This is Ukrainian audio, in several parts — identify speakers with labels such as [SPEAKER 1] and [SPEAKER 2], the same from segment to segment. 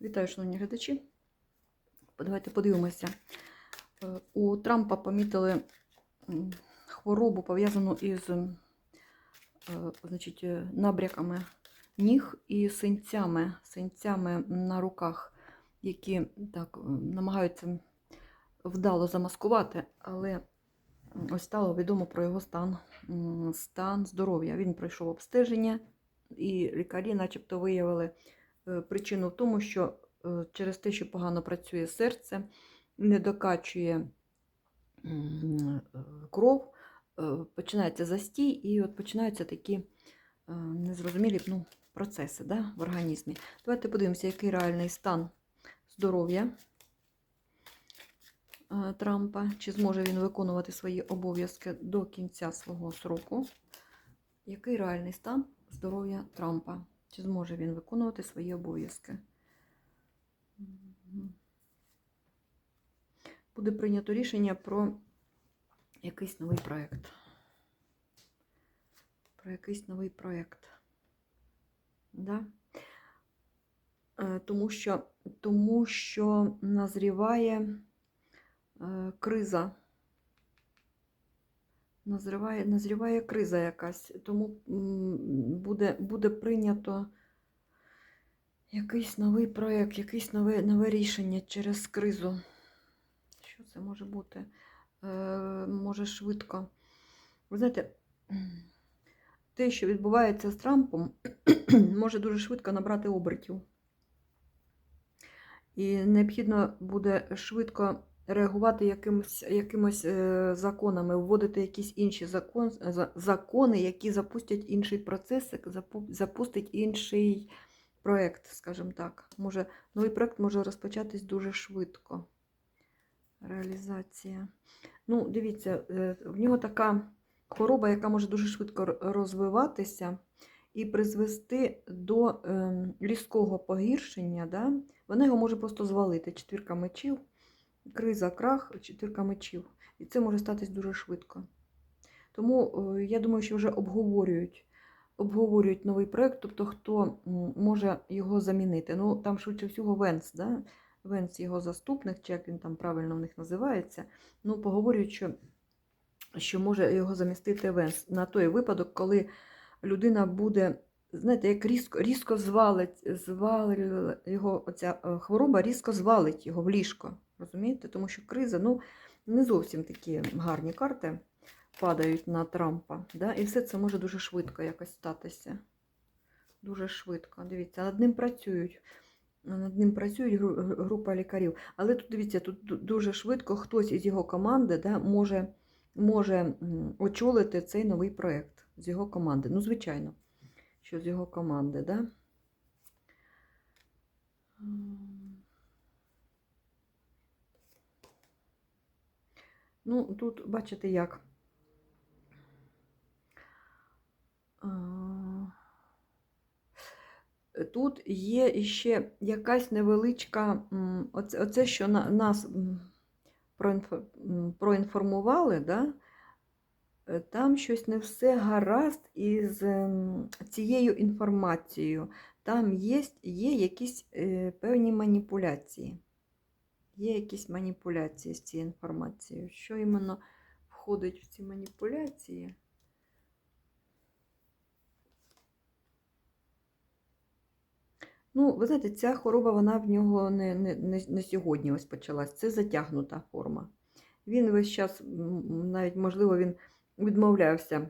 [SPEAKER 1] Вітаю, шановні глядачі. Давайте подивимося. Е, У Трампа помітили хворобу, пов'язану із е, значить, е, набряками ніг і синцями, синцями на руках, які так намагаються вдало замаскувати, але ось стало відомо про його стан, стан здоров'я. Він пройшов обстеження, і лікарі, начебто, виявили е, причину в тому, що е, через те, що погано працює серце, не докачує е, кров, починається застій, і от починаються такі незрозумілі ну, процеси да, в організмі. Давайте подивимося, який реальний стан здоров'я Трампа, чи зможе він виконувати свої обов'язки до кінця свого сроку. Який реальний стан здоров'я Трампа? Чи зможе він виконувати свої обов'язки? Буде прийнято рішення про якийсь новий проєкт. Про якийсь новий проєкт. Да? Е, Тому що, тому що назріває е, криза. Назріває, назріває криза якась, тому буде, буде прийнято якийсь новий проєкт, якесь нове, нове рішення через кризу. Що це може бути? Е, може швидко. Ви знаєте, те, що відбувається з Трампом, може дуже швидко набрати обертів. І необхідно буде швидко реагувати якимось, якимось е, законами, вводити якісь інші закон, за- закони, які запустять інший процес, запустить інший проєкт, скажімо так. Може, новий проєкт може розпочатись дуже швидко. Реалізація. Ну, дивіться, е, в нього така хвороба, яка може дуже швидко розвиватися і призвести до ем, різкого погіршення. Да? Вона його може просто звалити. Четвірка мечів, криза, крах, четвірка мечів. І це може статись дуже швидко. Тому е, я думаю, що вже обговорюють. Обговорюють новий проєкт, тобто хто може його замінити. Ну, там швидше всього Венс, да? Венс його заступник, чи як він там правильно в них називається. Ну, поговорюють, що, що може його замістити Венс на той випадок, коли людина буде, знаєте, як різко, різко звалить, звалить його оця е, хвороба, різко звалить його в ліжко. Розумієте? Тому що криза, ну, не зовсім такі гарні карти падають на Трампа. Да? І все це може дуже швидко якось статися. Дуже швидко. Дивіться, над ним працюють. Над ним працюють гру- гру- група лікарів. Але тут дивіться, тут дуже швидко хтось із його команди да, може, може очолити цей новий проєкт з його команди. Ну, звичайно, що з його команди, да? Ну, тут бачите як. Тут є ще якась невеличка, оце, оце що на, нас проінформували, да? е, там щось не все гаразд із ем, цією інформацією. Там є, є якісь е, певні маніпуляції. Є якісь маніпуляції з цією інформацією. Що іменно входить в ці маніпуляції? Ну, ви знаєте, ця хвороба вона в нього не, не, не, не сьогодні ось почалась. Це затягнута форма. Він весь час, навіть, можливо, він відмовлявся,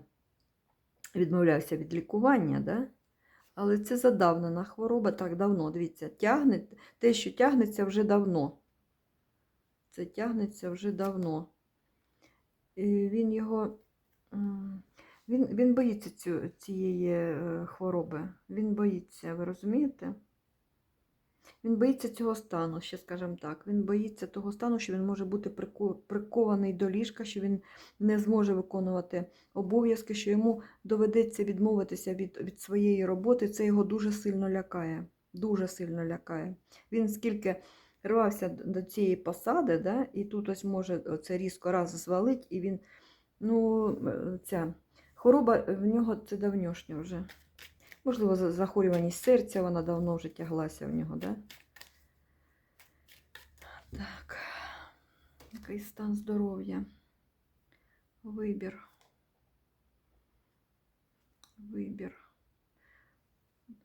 [SPEAKER 1] відмовлявся від лікування, да? але це задавнена хвороба так давно. Дивіться, тягне, те, що тягнеться вже давно. Це тягнеться вже давно. І він його. Він, він боїться цю, цієї е, хвороби. Він боїться, ви розумієте? Він боїться цього стану, ще скажімо так. Він боїться того стану, що він може бути прикований до ліжка, що він не зможе виконувати обов'язки, що йому доведеться відмовитися від, від своєї роботи. Це його дуже сильно лякає. Дуже сильно лякає. Він скільки рвався до цієї посади, да, і тут ось може це різко раз звалить, і він, ну, е, ця хвороба в нього це давньошня вже. Можливо, захворюваність серця, вона давно вже тяглася в нього, да? Так, який стан здоров'я? Вибір. Вибір.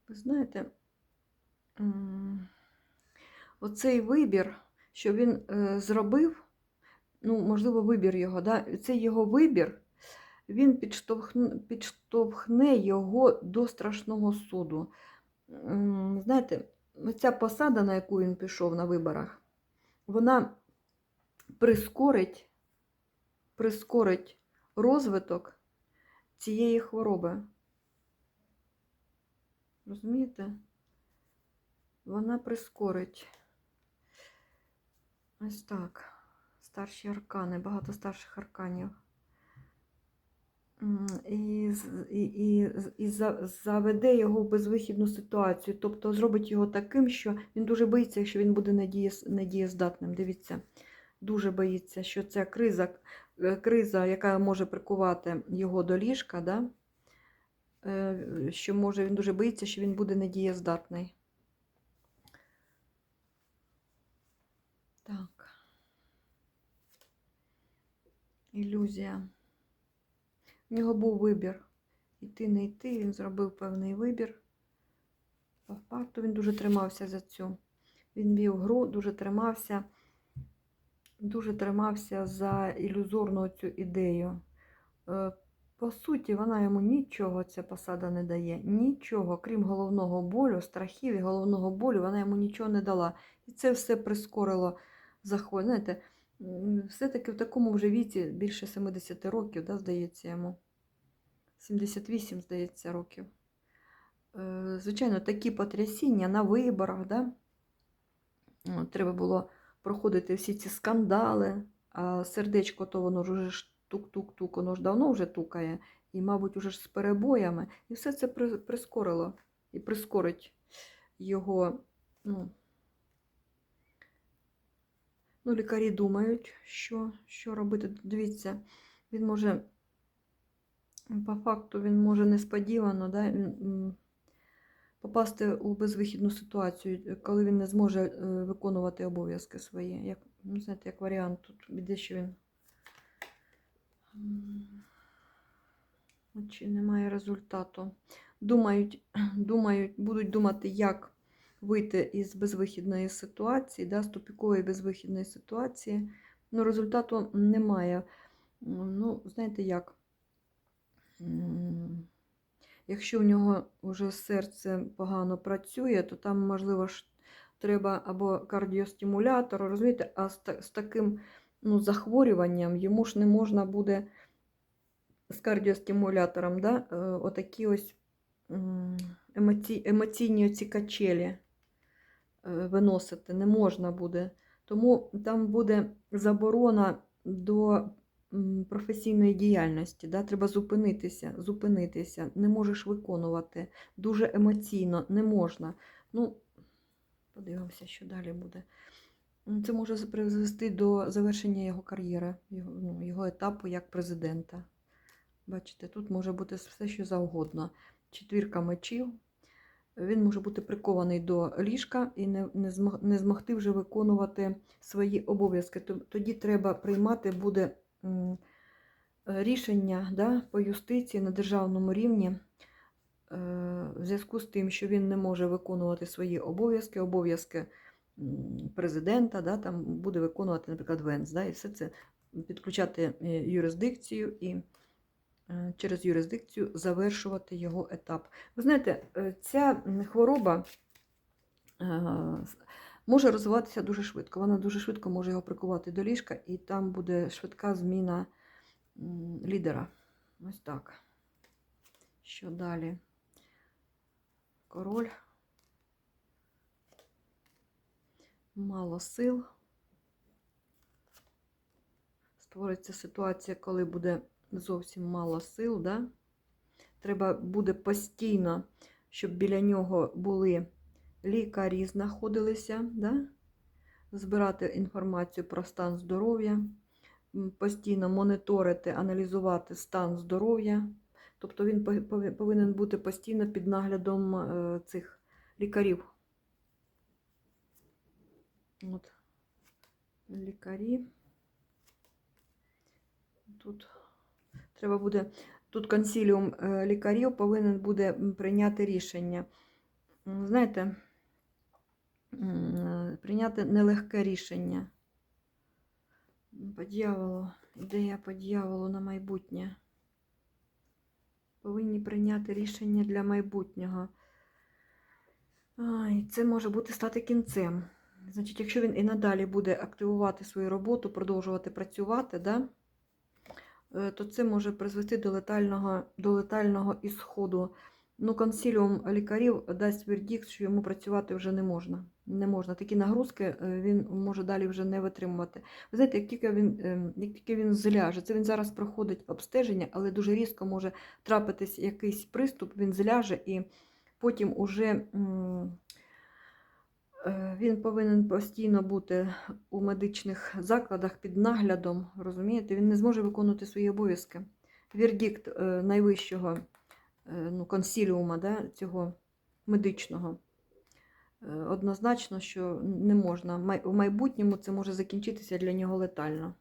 [SPEAKER 1] Ви знаєте, оцей вибір, що він е, зробив, ну, можливо, вибір його, да? цей його вибір, він підштовхне, підштовхне його до страшного суду. Знаєте, ця посада, на яку він пішов на виборах, вона прискорить, прискорить розвиток цієї хвороби. Розумієте? Вона прискорить. Ось так. Старші аркани, багато старших арканів. І, і, і, і заведе його в безвихідну ситуацію. Тобто зробить його таким, що він дуже боїться, якщо він буде недієздатним. Дивіться, дуже боїться, що ця криза, е, криза, яка може прикувати його до ліжка, да? е, що може він дуже боїться, що він буде недієздатний. Так. Ілюзія. У нього був вибір. Іти, не йти, він зробив певний вибір. По факту він дуже тримався за цю. Він вів гру, дуже тримався, дуже тримався за ілюзорну цю ідею. Е, По суті, вона йому нічого, ця посада не дає. Нічого, крім головного болю, страхів і головного болю, вона йому нічого не дала. І це все прискорило заход. Знаєте, все-таки в такому вже віці більше 70 років, да, здається йому. 78, здається, років. Е, Звичайно, такі потрясіння на виборах, да? Треба було проходити всі ці скандали, а сердечко то воно ж тук-тук-тук, воно ж давно вже тукає, і, мабуть, уже ж з перебоями. І все це прискорило і прискорить його. Ну, ну, лікарі думають, що, що робити. Дивіться, він може, по факту, він може несподівано, да, попасти у безвихідну ситуацію, коли він не зможе е, виконувати обов'язки свої. Як, ну, знаєте, як варіант, тут біде, що він чи немає результату. Думають, думають, будуть думати, як вийти із безвихідної ситуації, да, з тупікової безвихідної ситуації. Ну, результату немає. Ну, знаєте як? Якщо в нього вже серце погано працює, то там, можливо, ж треба або кардіостимулятор, розумієте, а з, та- з таким ну, захворюванням йому ж не можна буде з кардіостимулятором, да, е, отакі ось емоці, емоційні оці качелі виносити не можна буде. Тому там буде заборона до професійної діяльності. Да? Треба зупинитися, зупинитися, не можеш виконувати. Дуже емоційно не можна. Ну, подивимося, що далі буде. Це може призвести до завершення його кар'єри, його, ну, його етапу як президента. Бачите, тут може бути все, що завгодно. Четвірка мечів. Він може бути прикований до ліжка і не, не, змог, не змогти вже виконувати свої обов'язки. Тоді треба приймати буде рішення да, по юстиції на державному рівні е, в зв'язку з тим, що він не може виконувати свої обов'язки, обов'язки президента, да, там буде виконувати, наприклад, Венс, да, і все це підключати е, юрисдикцію і через юрисдикцію завершувати його етап. Ви знаєте, е, ця хвороба е, може розвиватися дуже швидко. Вона дуже швидко може його прикувати до ліжка, і там буде швидка зміна лідера. Ось так. Що далі? Король. Мало сил. Створиться ситуація, коли буде зовсім мало сил. Да? Треба буде постійно, щоб біля нього були лікарі, знаходилися, да? збирати інформацію про стан здоров'я, постійно моніторити, аналізувати стан здоров'я. Тобто він пов- пов- повинен бути постійно під наглядом е, цих лікарів. От. лікарі. Тут треба буде, тут консиліум е, лікарів повинен буде прийняти рішення. Знаєте, е, прийняти нелегке рішення. По дьяволу, ідея по дьяволу на майбутнє. Повинні прийняти рішення для майбутнього. Ай, це може бути стати кінцем. Значить, якщо він і надалі буде активувати свою роботу, продовжувати працювати, да, то це може призвести до летального, до летального ісходу. Ну, консиліум лікарів дасть вердикт, що йому працювати вже не можна. Не можна. Такі нагрузки е, він може далі вже не витримувати. Ви знаєте, як тільки він, ем, як тільки він зляже, це він зараз проходить обстеження, але дуже різко може трапитись якийсь приступ, він зляже і потім уже е, він повинен постійно бути у медичних закладах під наглядом, розумієте, він не зможе виконувати свої обов'язки. Вердикт е, найвищого е, ну, консіліума да, цього медичного. Е, Однозначно, що не можна. У майбутньому це може закінчитися для нього летально.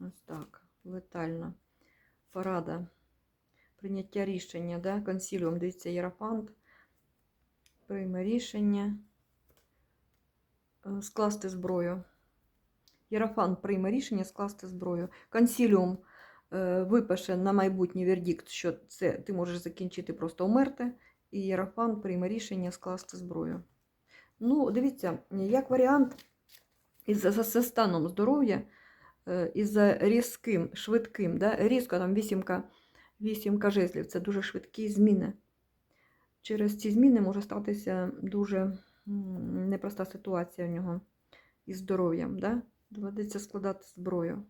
[SPEAKER 1] Ось так, летально. Порада. Прийняття рішення, да? консіліум, дивіться, Єрафант. Прийме рішення. Е, Скласти зброю. Єрафант прийме рішення скласти зброю. Консіліум е, випише на майбутній вердикт, що це ти можеш закінчити просто умерти. І Єрафант прийме рішення скласти зброю. Ну, дивіться, як варіант, із за, станом здоров'я, е, із за різким, швидким, да? різко там вісімка, вісімка жезлів, це дуже швидкі зміни. Через ці зміни може статися дуже непроста ситуація в нього із здоров'ям. Да? Доведеться складати зброю.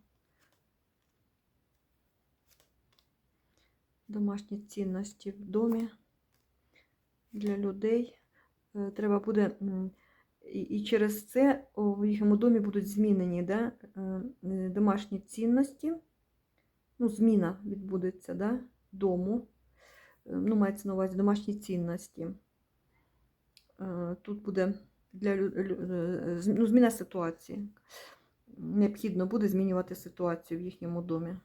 [SPEAKER 1] Домашні цінності в домі для людей. Е, Треба буде. І, через це в їхньому домі будуть змінені да? е, е, домашні цінності. Ну, зміна відбудеться да? дому. Ну, мається на увазі домашні цінності. Е, Тут буде для е, ну, зміна ситуації. Необхідно буде змінювати ситуацію в їхньому домі.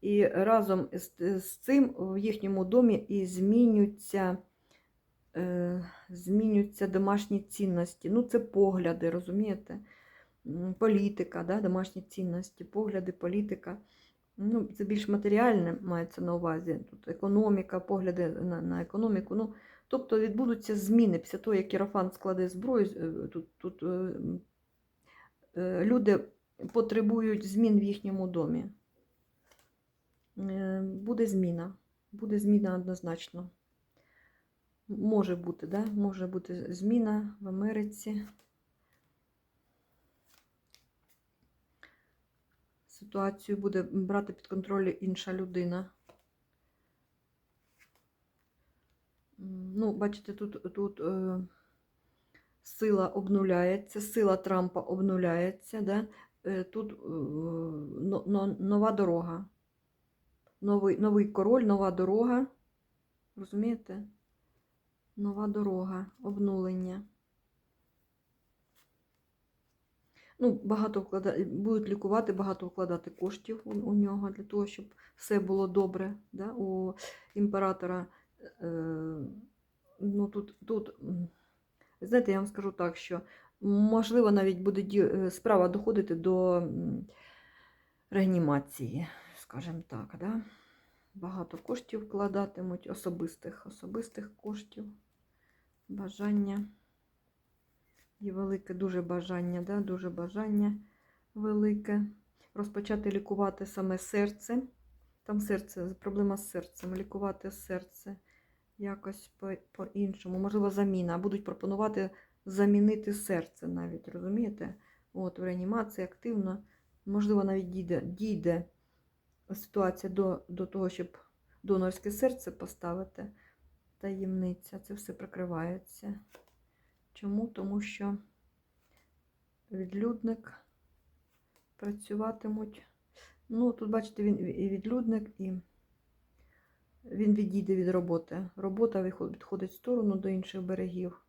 [SPEAKER 1] І разом з, з цим в їхньому домі і змінюються, е, змінюються домашні цінності. Ну, це погляди, розумієте? Політика, да? домашні цінності, погляди, політика. Ну, це більш матеріальне мається на увазі. Тут економіка, погляди на, на економіку. Ну, тобто відбудуться зміни після того, як Єрофант складе зброю. е, Тут, тут е, е, люди потребують змін в їхньому домі. Е, Буде зміна. Буде зміна однозначно. Може бути, да? Може бути зміна в Америці. Ситуацію буде брати під контроль інша людина. Ну, бачите, тут, тут е, сила обнуляється, сила Трампа обнуляється. Да? Е, тут е, но- но- нова дорога. Новий, новий король, нова дорога. Розумієте? Нова дорога, обнулення. Ну, багато вклада... будуть лікувати, багато вкладати коштів у, у нього для того, щоб все було добре. Да? У імператора. Е... Ну, тут, тут, знаєте, я вам скажу так, що можливо навіть буде е, справа доходити до реанімації, скажімо так. Да? Багато коштів вкладатимуть, особистих, особистих коштів, бажання. Є велике дуже бажання, да? дуже бажання велике. Розпочати лікувати саме серце. Там серце, проблема з серцем, лікувати серце якось по- по-іншому. Можливо, заміна. Будуть пропонувати замінити серце навіть, розумієте? От, в реанімації активно. Можливо, навіть дійде, дійде ситуація до, до того, щоб донорське серце поставити. Таємниця. Це все прикривається. Чому? Тому що відлюдник працюватимуть. Ну, тут, бачите, він і відлюдник, і він відійде від роботи. Робота відходить в сторону до інших берегів.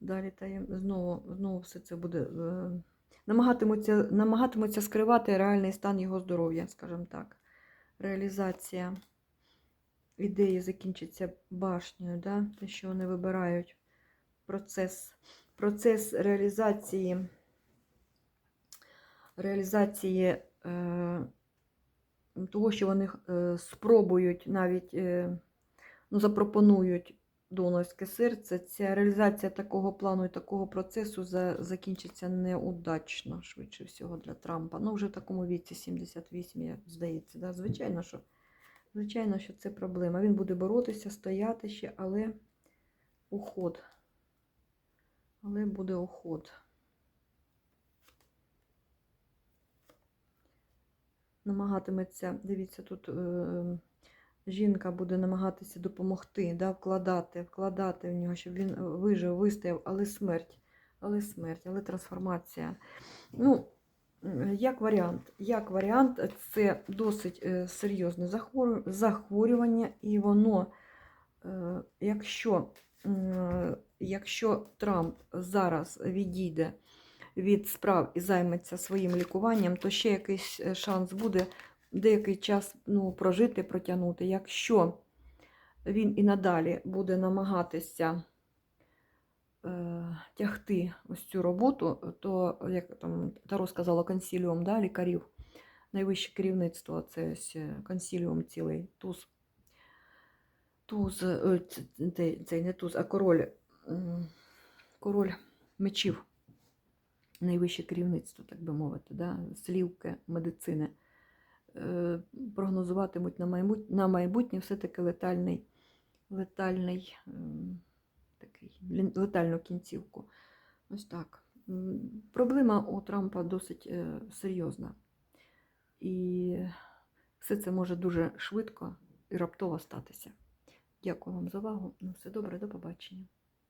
[SPEAKER 1] Далі таєм... знову, знову все це буде. Е... Намагатимуться, намагатимуться скривати реальний стан його здоров'я, скажімо так. Реалізація ідеї закінчиться башнею, да? те, що вони вибирають. Процес, процес реалізації, реалізації е... того, що вони е... спробують навіть е... ну, запропонують донорське серце, ця реалізація такого плану і такого процесу за, закінчиться неудачно, швидше всього, для Трампа. Ну, вже в такому віці 78, як здається. Да? Звичайно, що, звичайно, що це проблема. Він буде боротися, стояти ще, але уход. Але буде уход. Намагатиметься, дивіться, тут. Е жінка буде намагатися допомогти, да, вкладати, вкладати в нього, щоб він вижив, вистояв, але смерть, але смерть, але трансформація. Ну, як варіант, як варіант, це досить е, серйозне захворювання, і воно, е, якщо, якщо Трамп зараз відійде від справ і займеться своїм лікуванням, то ще якийсь е, шанс буде деякий час ну, прожити, протягнути. Якщо він і надалі буде намагатися е, тягти ось цю роботу, то, як там Таро сказала, консіліум да, лікарів, найвище керівництво це ось е, консіліум цілий туз. Туз, е, цей, цей не туз, а король, король мечів, найвище керівництво, так би мовити, да, слівки медицини. Е, прогнозуватимуть на майбутнє, на майбутнє все-таки летальний, летальний, ем, такий, летальну кінцівку. Ось так. Проблема у Трампа досить е, серйозна. І все це може дуже швидко і раптово статися. Дякую вам за увагу. Ну, все добре, до побачення.